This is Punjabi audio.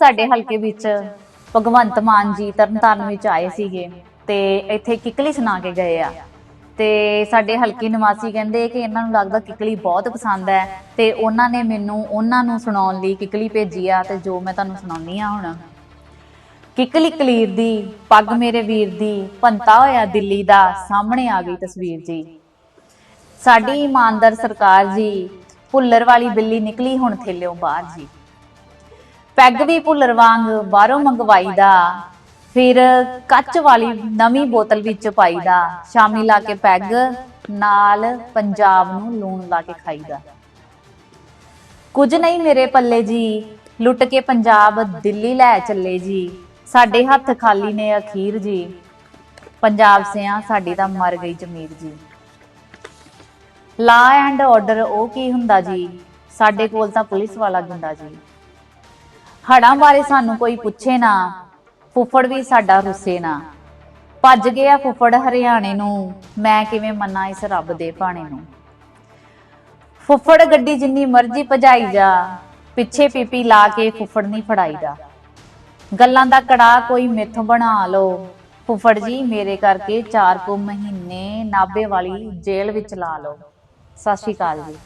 ਸਾਡੇ ਹਲਕੇ ਵਿੱਚ ਭਗਵੰਤ ਮਾਨ ਜੀ ਤਰਨਤਾਰਨ ਵਿੱਚ ਆਏ ਸੀਗੇ ਤੇ ਇੱਥੇ ਕਿਕਲੀ ਸੁਣਾ ਕੇ ਗਏ ਆ। ਤੇ ਸਾਡੇ ਹਲਕੇ ਨਿਵਾਸੀ ਕਹਿੰਦੇ ਕਿ ਇਹਨਾਂ ਨੂੰ ਲੱਗਦਾ ਕਿਕਲੀ ਬਹੁਤ ਪਸੰਦ ਹੈ ਤੇ ਉਹਨਾਂ ਨੇ ਮੈਨੂੰ ਉਹਨਾਂ ਨੂੰ ਸੁਣਾਉਣ ਲਈ ਕਿਕਲੀ ਭੇਜੀ ਆ ਤੇ ਜੋ ਮੈਂ ਤੁਹਾਨੂੰ ਸੁਣਾਉਣੀ ਆ ਹੁਣ। ਕਿਕਲੀ ਕਲੀਰ ਦੀ, ਪੱਗ ਮੇਰੇ ਵੀਰ ਦੀ ਪੰਤਾ ਹੋਇਆ ਦਿੱਲੀ ਦਾ ਸਾਹਮਣੇ ਆ ਗਈ ਤਸਵੀਰ ਜੀ। ਸਾਡੀ ਇਮਾਨਦਾਰ ਸਰਕਾਰ ਜੀ ਭੁੱਲਰ ਵਾਲੀ ਬਿੱਲੀ ਨਿਕਲੀ ਹੁਣ ਥੇਲਿਓ ਬਾਹਰ ਜੀ। ਪੈਗ ਵੀ ਭੁੱਲਰ ਵਾਂਗ ਬਾਹਰੋਂ ਮੰਗਵਾਈਦਾ। ਫਿਰ ਕੱਚ ਵਾਲੀ ਨਵੀਂ ਬੋਤਲ ਵਿੱਚ ਪਾਈਦਾ। ਸ਼ਾਮੀ ਲਾ ਕੇ ਪੈਗ, ਨਾਲ ਪੰਜਾਬ ਨੂੰ ਲੂਣ ਲਾ ਕੇ ਖਾਈਦਾ। ਕੁਝ ਨਹੀਂ ਮੇਰੇ ਪੱਲੇ ਜੀ, ਲੁੱਟ ਕੇ ਪੰਜਾਬ ਦਿੱਲੀ ਲੈ ਚੱਲੇ ਜੀ। ਸਾਡੇ ਹੱਥ ਖਾਲੀ ਨੇ ਅਖੀਰ ਜੀ। ਪੰਜਾਬ ਸਿਆਂ ਸਾਡੀ ਤਾਂ ਮਰ ਗਈ ਜ਼ਮੀਰ ਜੀ। ਲਾ ਐਂਡ ਆਰਡਰ ਉਹ ਕੀ ਹੁੰਦਾ ਜੀ? ਸਾਡੇ ਕੋਲ ਤਾਂ ਪੁਲਿਸ ਵਾਲਾ ਗੁੰਡਾ ਜੀ। ਹੜਾਂ ਬਾਰੇ ਸਾਨੂੰ ਕੋਈ ਪੁੱਛੇ ਨਾ, ਫੁੱਫੜ ਵੀ ਸਾਡਾ ਰੁੱਸੇ ਨਾ। ਭੱਜ ਗਿਆ ਫੁੱਫੜ ਹਰਿਆਣੇ ਨੂੰ, ਮੈਂ ਕਿਵੇਂ ਮੰਨਾਂ ਇਸ ਰੱਬ ਦੇ ਭਾਣੇ ਨੂੰ। ਫੁੱਫੜ ਗੱਡੀ ਜਿੰਨੀ ਮਰਜ਼ੀ ਭਜਾਈ ਜਾ, ਪਿੱਛੇ ਪੀਪੀ ਲਾ ਕੇ ਫੁੱਫੜ ਨਹੀਂ ਫੜਾਈਦਾ ਗੱਲਾਂ ਦਾ ਕੜਾ ਕੋਈ ਮਿੱਥ ਬਣਾ ਲਓ। ਫੁੱਫੜ ਜੀ, ਮੇਰੇ ਕਰਕੇ 4 ਕੁ ਮਹੀਨੇ ਨਾਬੇ ਵਾਲੀ ਜੇਲ੍ਹ ਵਿੱਚ ਲਾ ਲਓ। ਸਤਿ ਸ਼੍ਰੀ ਅਕਾਲ ਜੀ।